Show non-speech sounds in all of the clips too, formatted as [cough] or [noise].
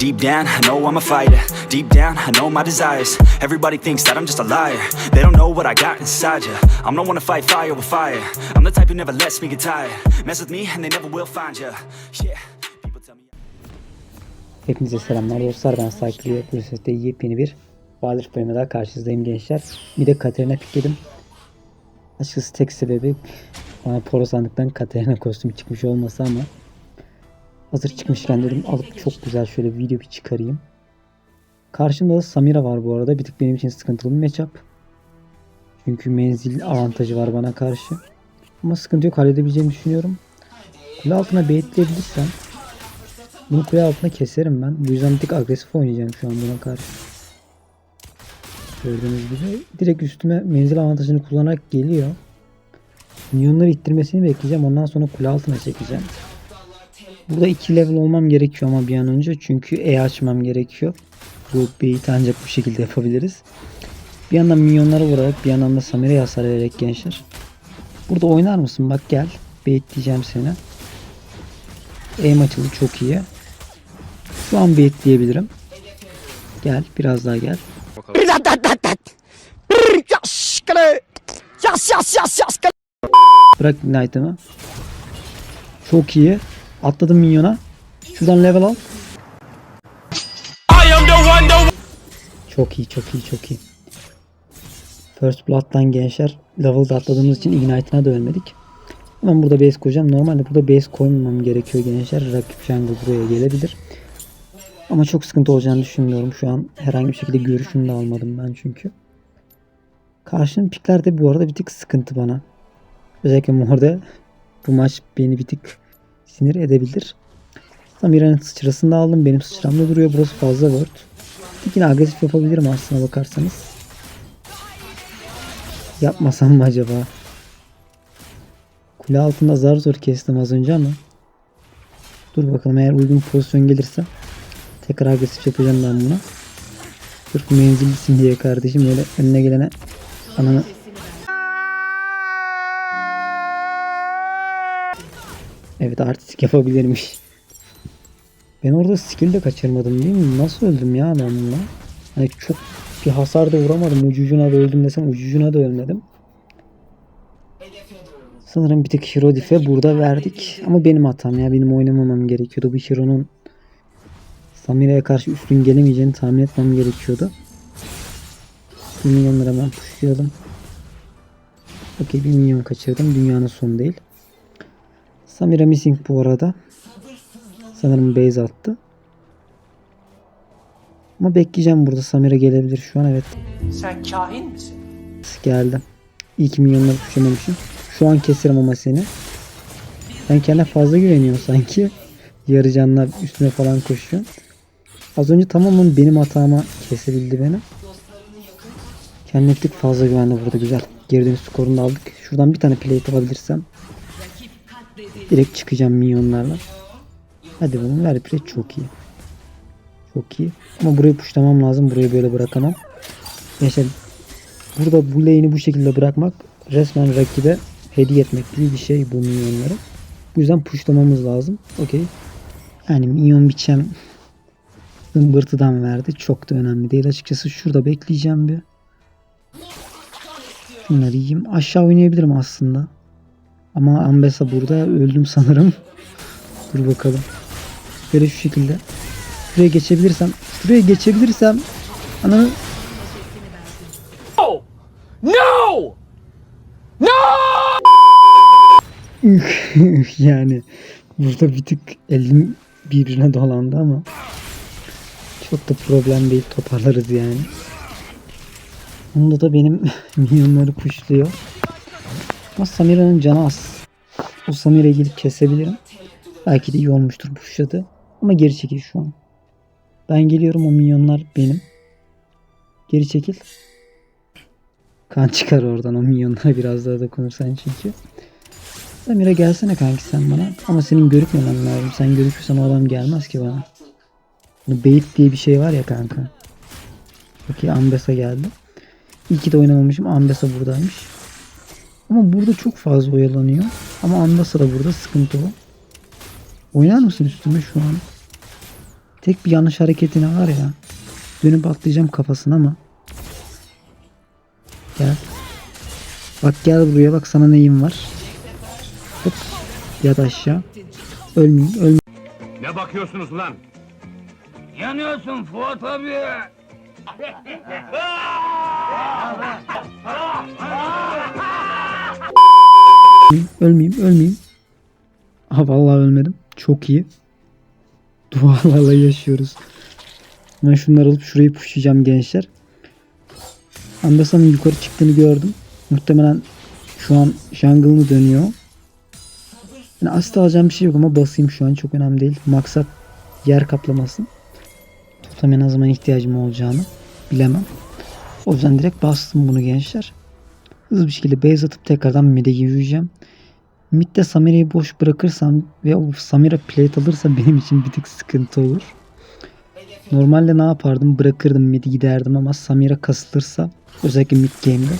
Deep down, I know I'm a fighter. Deep down, I know my desires. Everybody thinks that I'm just a liar. They don't know what I got inside ya. I'm the one to fight fire with fire. I'm the type who never lets me get tired. Mess with me and they never will find ya. Yeah. Hepinize selamlar dostlar ben Cycle'ye Proses'te yepyeni bir Valorant bölümü daha karşınızdayım gençler. Bir de Katerina pikledim. Açıkçası tek sebebi bana Poro sandıktan Katerina kostümü çıkmış olması ama hazır çıkmışken dedim alıp çok güzel şöyle video bir çıkarayım. Karşımda da Samira var bu arada. Bir tık benim için sıkıntılı bir matchup. Çünkü menzil avantajı var bana karşı. Ama sıkıntı yok halledebileceğimi düşünüyorum. Kule altına baitleyebilirsem bunu kule altına keserim ben. Bu yüzden bir tık agresif oynayacağım şu an buna karşı. Gördüğünüz gibi direkt üstüme menzil avantajını kullanarak geliyor. Minyonları ittirmesini bekleyeceğim. Ondan sonra kule altına çekeceğim. Burada 2 level olmam gerekiyor ama bir an önce. Çünkü E açmam gerekiyor. Bu beyti ancak bu şekilde yapabiliriz. Bir yandan minyonlara vurarak bir yandan da Samira'ya hasar vererek gençler. Burada oynar mısın? Bak gel. Bait diyeceğim seni. Aim açıldı çok iyi. Şu an bait diyebilirim. Gel biraz daha gel. Bırak Ignite'ımı. Çok iyi. Atladım minyona. Şuradan level al. Çok iyi çok iyi çok iyi. First Blood'dan gençler level'da atladığımız için Ignite'ına da ölmedik. Hemen burada base koyacağım. Normalde burada base koymamam gerekiyor gençler. Rakip jungle buraya gelebilir. Ama çok sıkıntı olacağını düşünmüyorum. Şu an herhangi bir şekilde görüşünü de almadım ben çünkü. Karşının pikler de bu arada bir tık sıkıntı bana. Özellikle morda bu maç beni bir tık sinir edebilir. Samira'nın sıçrasını da aldım. Benim sıçramda duruyor. Burası fazla word. Yine agresif yapabilirim aslına bakarsanız. Yapmasam mı acaba? Kule altında zar zor kestim az önce ama. Dur bakalım eğer uygun pozisyon gelirse tekrar agresif yapacağım ben buna. Sırf menzillisin diye kardeşim öyle önüne gelene ananı Evet artistik yapabilirmiş. Ben orada skill de kaçırmadım değil mi? Nasıl öldüm ya ben bununla? Hani çok bir hasar da vuramadım. Ucucuna da öldüm desem ucucuna da ölmedim. Sanırım bir tek Hero Diff'e burada verdik. Ama benim hatam ya. Benim oynamamam gerekiyordu. Bu Hero'nun Samira'ya karşı üstün gelemeyeceğini tahmin etmem gerekiyordu. Bir milyonları hemen pushlayalım. Okey bir milyon kaçırdım. Dünyanın sonu değil. Samira missing bu arada. Sanırım base attı. Ama bekleyeceğim burada. Samira gelebilir şu an evet. Sen kahin misin? Geldi. İyi ki milyonları pushlememişim. Şu an keserim ama seni. Sen kendine fazla güveniyorsun sanki. Yarı canlar üstüne falan koşuyor. Az önce tamamen benim hatama kesebildi beni. Kendine fazla güvendi burada güzel. Geri dönüş skorunu aldık. Şuradan bir tane plate alabilirsem. Direkt çıkacağım minyonlarla. Hadi bunu ver plate çok iyi. Çok iyi. Ama burayı puşlamam lazım. Burayı böyle bırakamam. Gençler burada bu lane'i bu şekilde bırakmak resmen rakibe hediye etmek gibi bir şey bu minyonları. Bu yüzden puşlamamız lazım. Okey. Yani minyon biçem zımbırtıdan verdi. Çok da önemli değil. Açıkçası şurada bekleyeceğim bir. Şunları yiyeyim. Aşağı oynayabilirim aslında. Ama Ambessa burada. Öldüm sanırım. Dur bakalım. Böyle şu şekilde. Şuraya geçebilirsem. Şuraya geçebilirsem. Ananı No! [laughs] yani burada bir tık elim birbirine dolandı ama çok da problem değil toparlarız yani. Bunda da benim [laughs] minyonları puşluyor. Ama Samira'nın canı az. O Samira'yı gelip kesebilirim. Belki de iyi olmuştur puşladı. Ama geri çekil şu an. Ben geliyorum o minyonlar benim. Geri çekil. Kan çıkar oradan o minyonlara biraz daha dokunursan çünkü. Samira gelsene kanki sen bana. Ama senin görükmemen lazım. Sen görükürsen o adam gelmez ki bana. Bu bait diye bir şey var ya kanka. Okey Ambessa geldi. İyi ki de oynamamışım. Ambessa buradaymış. Ama burada çok fazla oyalanıyor. Ama Ambessa da burada sıkıntı o. Oynar mısın üstüme şu an? Tek bir yanlış hareketine var ya. Dönüp atlayacağım kafasına ama. Gel. Bak gel buraya bak sana neyim var. Hop. Yat aşağı. Ölmeyeyim ölmeyeyim. Ne bakıyorsunuz lan? Yanıyorsun Fuat abi. [laughs] [laughs] Ölmeyeyim ölmeyeyim. Ha vallahi ölmedim. Çok iyi. Dualarla yaşıyoruz. Ben şunları alıp şurayı pushlayacağım gençler. Ambasa'nın yukarı çıktığını gördüm. Muhtemelen şu an jungle'ını dönüyor. Yani asla alacağım bir şey yok ama basayım şu an çok önemli değil. Maksat yer kaplaması. Toplam en zaman ihtiyacım olacağını bilemem. O yüzden direkt bastım bunu gençler. Hızlı bir şekilde base atıp tekrardan mid'e yürüyeceğim. Mid'de Samira'yı boş bırakırsam ve Samira plate alırsa [laughs] benim için bir tık sıkıntı olur. Normalde ne yapardım? Bırakırdım mid'i giderdim ama Samira kasılırsa özellikle mid game'de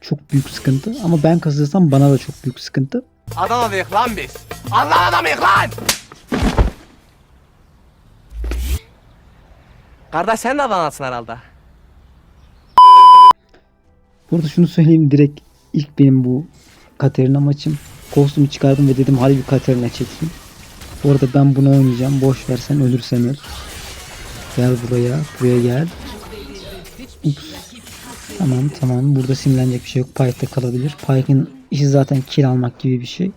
çok büyük sıkıntı. Ama ben kasılırsam bana da çok büyük sıkıntı. Adana'dayız lan biz. Allah adamıyız lan. Kardeş sen de Adana'sın herhalde. Burada şunu söyleyeyim direkt ilk benim bu Katerina maçım. Kostümü çıkardım ve dedim hadi bir Katerina çekeyim. Bu arada ben bunu oynayacağım. Boş versen ölürsen öl. Gel buraya. Buraya gel. Ups. Tamam tamam. Burada sinirlenecek bir şey yok. Pike'da kalabilir. Pike'ın işi zaten kill almak gibi bir şey.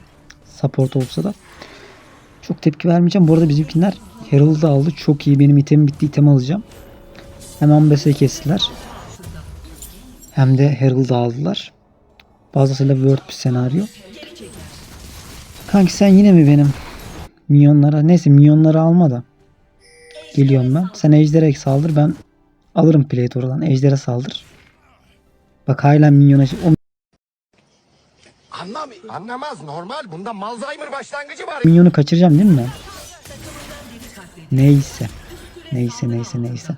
Support olsa da. Çok tepki vermeyeceğim. Bu arada bizimkiler Herald'ı aldı. Çok iyi. Benim itemim bitti. item alacağım. Hemen BS'yi kestiler. Hem de Herald'ı aldılar. Fazlasıyla Word bir senaryo. Kanki sen yine mi benim minyonlara neyse minyonları alma da. Geliyorum ben. Sen Ejder'e saldır ben alırım plate oradan. Ejder'e saldır. Bak hala minyona o Anlamıyor. Anlamaz normal. Bunda Malzheimer başlangıcı var. minyonu kaçıracağım değil mi ben? Neyse. Neyse neyse neyse.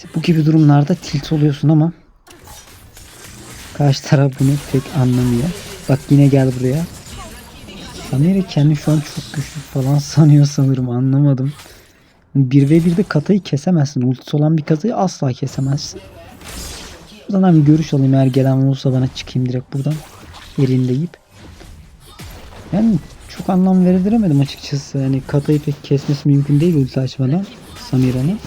İşte bu gibi durumlarda tilt oluyorsun ama karşı taraf bunu pek anlamıyor. Bak yine gel buraya. Samira kendi şu an çok güçlü falan [laughs] sanıyor sanırım anlamadım. 1v1'de katayı kesemezsin. Ultisi olan bir katayı asla kesemezsin. Buradan bir görüş alayım eğer gelen olursa bana çıkayım direkt buradan. Yerindeyip. Yani çok anlam verdiremedim açıkçası. Yani katayı pek kesmesi mümkün değil ulti açmadan Samira'nın.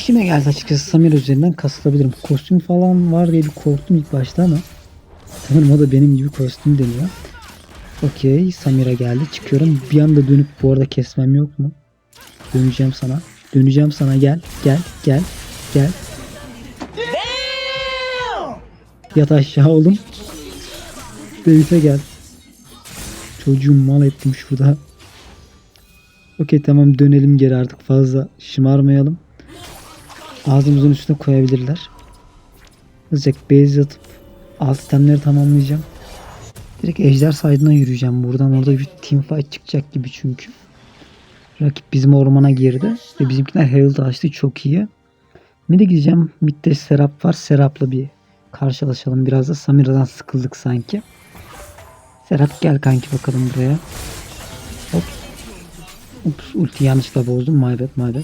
İşime geldi açıkçası Samira üzerinden kasılabilirim. Kostüm falan var diye bir korktum ilk başta ama sanırım o da benim gibi kostüm deniyor. Okey Samira geldi çıkıyorum. Bir anda dönüp bu arada kesmem yok mu? Döneceğim sana. Döneceğim sana gel gel gel gel. Yat aşağı oğlum. Base'e gel. Çocuğum mal ettim şurada. Okey tamam dönelim geri artık fazla şımarmayalım. Ağzımızın üstüne koyabilirler. Hızlıca base atıp alt itemleri tamamlayacağım. Direkt ejder side'ına yürüyeceğim. Buradan orada bir team fight çıkacak gibi çünkü. Rakip bizim ormana girdi. Ve bizimkiler Herald açtı. Çok iyi. Mid'e gideceğim. Mid'de Serap var. Serap'la bir karşılaşalım. Biraz da Samira'dan sıkıldık sanki. Serap gel kanki bakalım buraya. Hop. Ups ulti yanlışlıkla bozdum. My bad my bad.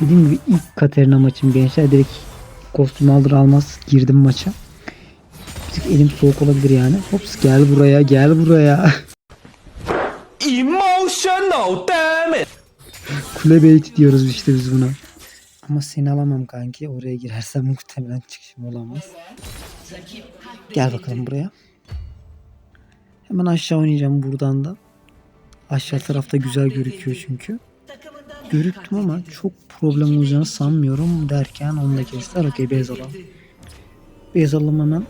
Dediğim gibi ilk Katerina maçım gençler. Direkt kostüm alır almaz girdim maça. Bir tık elim soğuk olabilir yani. Hops gel buraya gel buraya. [laughs] Emotional damn it. [laughs] Kule bait diyoruz işte biz buna. Ama seni alamam kanki. Oraya girersem [laughs] muhtemelen çıkışım olamaz. Gel bakalım buraya. Hemen aşağı oynayacağım buradan da. Aşağı tarafta güzel gözüküyor çünkü. Görüktüm ama çok problem olacağını sanmıyorum derken onu da kestiler. Okey beyaz alalım. Beyaz alalım hemen.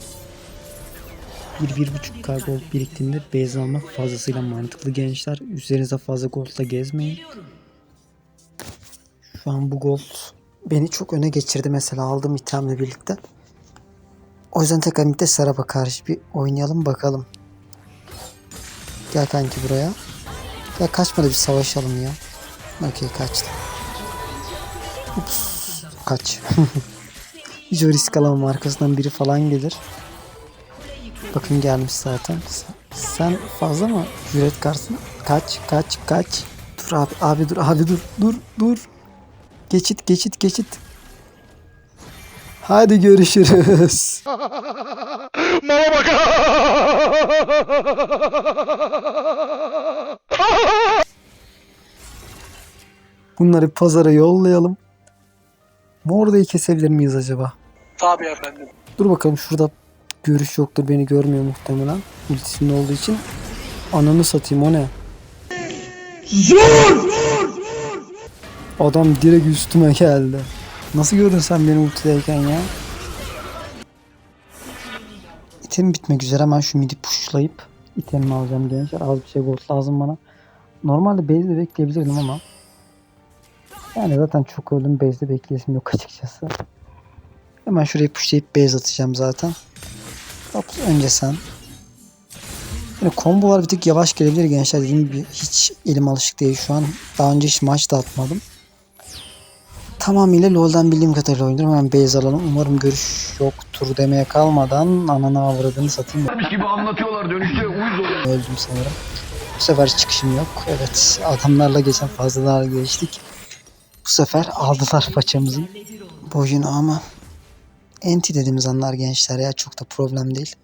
1-1.5k gold biriktiğinde beyaz almak fazlasıyla mantıklı gençler. Üzerinize fazla goldla gezmeyin. Şu an bu gold beni çok öne geçirdi mesela aldığım itemle birlikte. O yüzden tekrar midde Serap'a karşı bir oynayalım bakalım. Gel kanki buraya. Ya kaçmadı bir savaşalım ya. Okey kaçtı. Ups. Kaç. [laughs] Hiç o risk alamam arkasından biri falan gelir. Bakın gelmiş zaten. Sen- fazla mı cüret karşısına Kaç kaç kaç. Dur abi abi dur abi dur dur dur. Geçit geçit geçit. Hadi görüşürüz. [laughs] Mama bak. [laughs] Bunları pazara yollayalım. Morda'yı kesebilir miyiz acaba? Tabii efendim. Dur bakalım şurada görüş yoktur beni görmüyor muhtemelen. Ultisinin olduğu için. Ananı satayım o ne? Zor! Adam direkt üstüme geldi. Nasıl gördün sen beni ultideyken ya? İtem bitmek üzere hemen şu midi pushlayıp itemimi alacağım gençler. Az bir şey gold lazım bana. Normalde base'de bekleyebilirdim ama yani zaten çok öldüm base'de bekleyesim yok açıkçası. Hemen şurayı pushlayıp base atacağım zaten. Hop önce sen. Yani kombolar bir tık yavaş gelebilir gençler dediğim gibi hiç elim alışık değil şu an. Daha önce hiç maç da atmadım. Tamamıyla LoL'dan bildiğim kadarıyla oynuyorum. Hemen base alalım. Umarım görüş yoktur demeye kalmadan ananı avradını satayım. gibi anlatıyorlar dönüşte uyuz oluyor. Öldüm sanırım. Bu sefer çıkışım yok. Evet adamlarla geçen fazla daha geçtik. Bu sefer aldılar paçamızı. Boyunu ama enti dediğimiz anlar gençler ya çok da problem değil.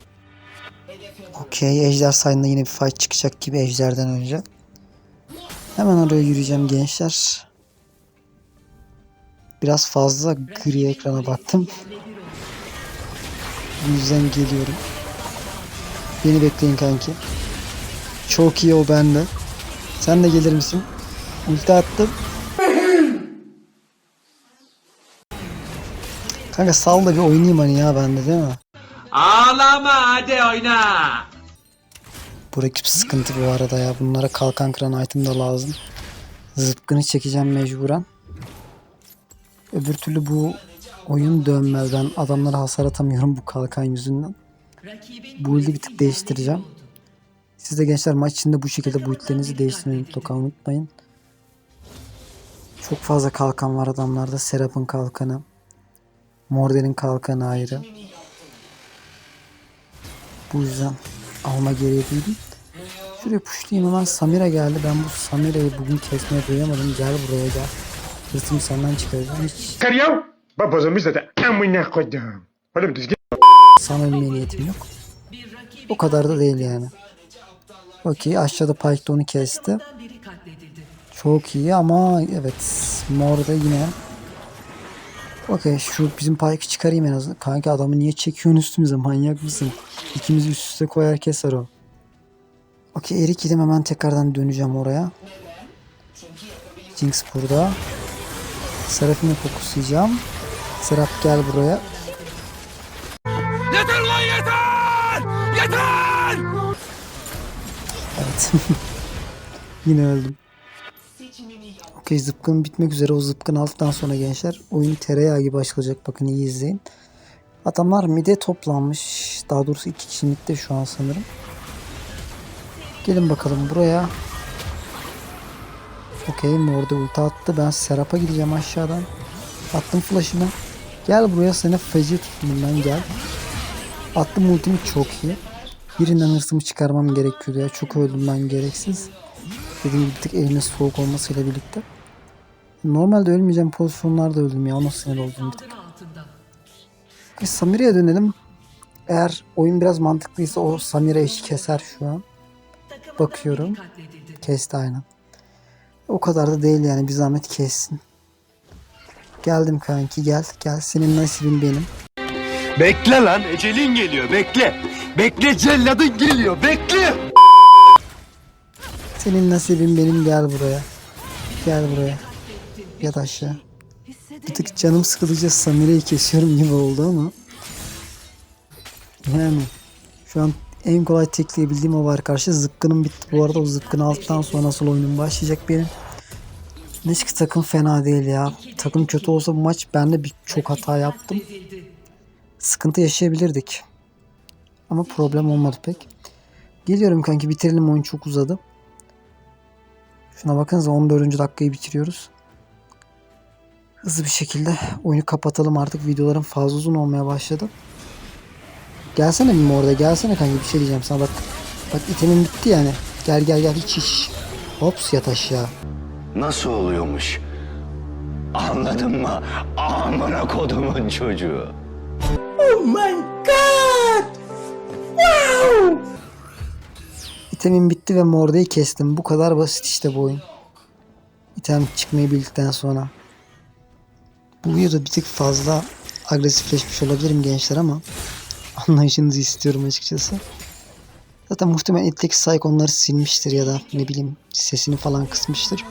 Okey ejder sayında yine bir fight çıkacak gibi ejderden önce. Hemen oraya yürüyeceğim gençler. Biraz fazla gri ekrana baktım. Bu yüzden geliyorum. Beni bekleyin kanki. Çok iyi o bende. Sen de gelir misin? Ulti attım. Kanka sal da bir oynayayım hani ya bende değil mi? Ağlama hadi oyna. Bu rakip sıkıntı bu arada ya. Bunlara kalkan kıran item da lazım. Zıpkını çekeceğim mecburen. Öbür türlü bu oyun dönmez. Ben adamlara hasar atamıyorum bu kalkan yüzünden. Bu build'i bir tık değiştireceğim. Siz de gençler maç içinde bu şekilde build'lerinizi değiştirmeyi mutlaka unutmayın. Çok fazla kalkan var adamlarda. Serap'ın kalkanı. Mordel'in kalkanı ayrı. Bu yüzden alma gereği duydum. Şuraya pushlayayım hemen Samira geldi. Ben bu Samira'yı bugün kesmeye doyamadım. Gel buraya gel. Hırsımı senden çıkaracağım. Hiç Carrião? Babozumuz da amına koydum. Oğlum düzgün sana ölmeye niyetim yok. O kadar da değil yani. Okey aşağıda Pike onu kesti. Çok iyi ama evet Mor da yine. Okey şu bizim Pike'ı çıkarayım en azından. Kanka adamı niye çekiyorsun üstümüze manyak mısın? İkimizi üst üste koyar keser o. Okey Erik yedim hemen tekrardan döneceğim oraya. Jinx burada. Seraphim'e fokuslayacağım. Serap gel buraya. Yeter lan yeter! Yeter! Evet. [laughs] Yine öldüm. Okey zıpkın bitmek üzere. O zıpkın aldıktan sonra gençler oyun tereyağı gibi açılacak. Bakın iyi izleyin. Adamlar mide toplanmış. Daha doğrusu iki kişi midde şu an sanırım. Gelin bakalım buraya. Okey Morde ulti attı. Ben Serap'a gideceğim aşağıdan. Attım flash'ını. Gel buraya seni feci tuttum ben gel. Attım ultimi çok iyi. Birinden hırsımı çıkarmam gerekiyordu ya. Çok öldüm ben gereksiz. Dediğim gibi bir tık elime soğuk olmasıyla birlikte. Normalde ölmeyeceğim pozisyonlarda öldüm ya. Ona sinir oldum bir tık. E, Samire'ye dönelim. Eğer oyun biraz mantıklıysa o Samire işi keser şu an. Bakıyorum. Kesti aynen. O kadar da değil yani bir zahmet kessin. Geldim kanki gel. Gel senin nasibin benim. Bekle lan ecelin geliyor bekle. Bekle celladın geliyor bekle. Senin nasibin benim gel buraya. Gel buraya. Yat. Bir tık canım sıkılınca Samire'yi kesiyorum gibi oldu ama. Yani şu an en kolay tekleyebildiğim o var karşı. Zıpkınım bitti bu arada. O zıpkını aldıktan sonra nasıl oyunum başlayacak benim. Neyse ki takım fena değil ya. Takım kötü olsa bu maç ben de bir çok hata yaptım. Sıkıntı yaşayabilirdik. Ama problem olmadı pek. Geliyorum kanki bitirelim oyun çok uzadı. Şuna bakınız 14. dakikayı bitiriyoruz. Hızlı bir şekilde oyunu kapatalım artık. Videoların fazla uzun olmaya başladı. Gelsene bir orada gelsene kanka bir şey diyeceğim sana bak. Bak itemin bitti yani. Gel gel gel hiç hiç. Hops yat aşağı. Nasıl oluyormuş? Anladın mı? Amına kodumun çocuğu. İtemim bitti ve Morda'yı kestim. Bu kadar basit işte bu oyun. İtem çıkmayı bildikten sonra. Bu videoda bir tık fazla agresifleşmiş olabilirim gençler ama anlayışınızı istiyorum açıkçası. Zaten muhtemelen etteki Psych onları silmiştir ya da ne bileyim sesini falan kısmıştır.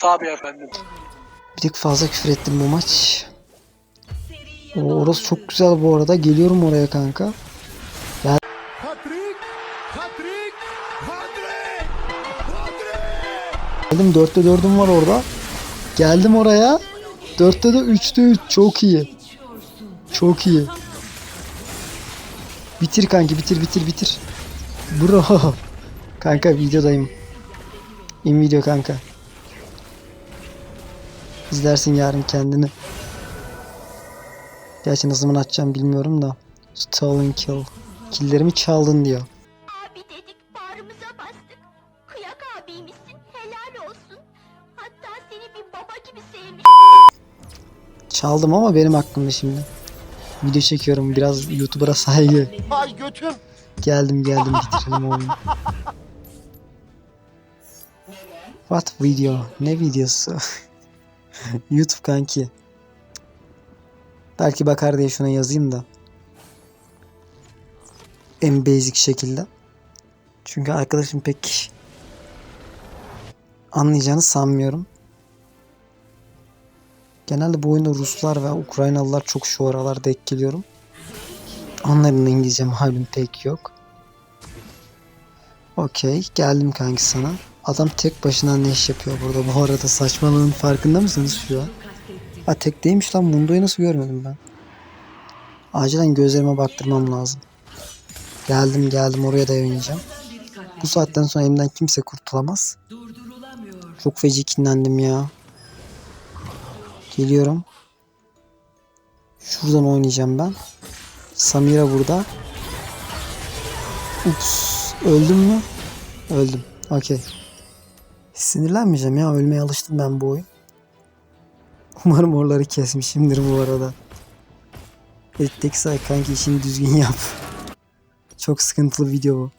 Tabii efendim. Bir tık fazla küfür ettim bu maç. O, orası çok güzel bu arada. Geliyorum oraya kanka. Geldim 4'te 4'üm var orada. Geldim oraya. 4'te de 3'te 3. Çok iyi. Çok iyi. Bitir kanki bitir bitir bitir. Bro. [laughs] Kanka videodayım. İn video kanka. İzlersin yarın kendini. Gerçi ne zaman açacağım bilmiyorum da. Stolen kill. Killlerimi çaldın diyor. Abi dedik bağrımıza bastık. Kıyak abiymişsin helal olsun. Hatta seni bir baba gibi sevmiş. Çaldım ama benim hakkımda şimdi. Video çekiyorum biraz YouTuber'a saygı. Ay götüm! Geldim geldim bitirelim oyunu. What video? Ne videosu? [laughs] YouTube kanki. Belki bakar diye şuna yazayım da. En basic şekilde. Çünkü arkadaşım pek anlayacağını sanmıyorum. Genelde bu oyunda Ruslar ve Ukraynalılar çok şu aralar denk geliyorum. Onların İngilizce malum pek yok. Okey geldim kanki sana. Adam tek başına ne iş yapıyor burada bu arada saçmalığın farkında mısınız şu an? Ha tek değilmiş lan Mundo'yu nasıl görmedim ben. Acilen gözlerime baktırmam lazım. Geldim geldim oraya da oynayacağım. Bu saatten sonra elimden kimse kurtulamaz. Çok feci kinlendim ya. Geliyorum. Şuradan oynayacağım ben. Samira burada. Ups. Öldüm mü? Öldüm. Okey. Sinirlenmeyeceğim ya. Ölmeye alıştım ben bu oyun. [laughs] Umarım oraları kesmişimdir bu arada. Ettik say kanki işini düzgün yap. Çok sıkıntılı video bu.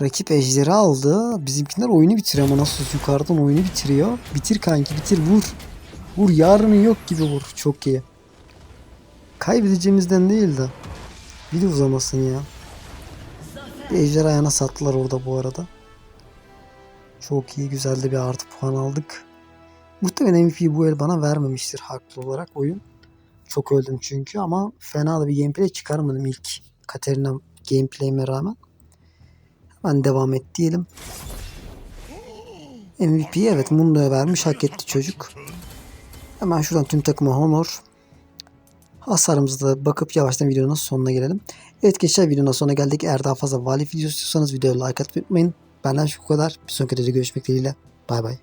Rakip ejderi aldı. Bizimkiler oyunu bitiriyor ama nasıl yukarıdan oyunu bitiriyor. Bitir kanki bitir vur. Vur yarının yok gibi vur. Çok iyi. Kaybedeceğimizden değil de. Bir de uzamasın ya. Bir ejder ayağına sattılar orada bu arada. Çok iyi güzel de bir artı puan aldık. Muhtemelen MVP bu el bana vermemiştir haklı olarak oyun. Çok öldüm çünkü ama fena da bir gameplay çıkarmadım ilk Katerina gameplay'ime rağmen. Hemen devam et diyelim. MVP evet Mundo'ya vermiş hak etti çocuk. Hemen şuradan tüm takıma honor. Hasarımıza da bakıp yavaştan videonun sonuna gelelim. Evet gençler videonun sonuna geldik. Eğer daha fazla vali videosu istiyorsanız videoya like atmayı unutmayın. Benden şu kadar. Bir sonraki videoda görüşmek dileğiyle. Bay bay.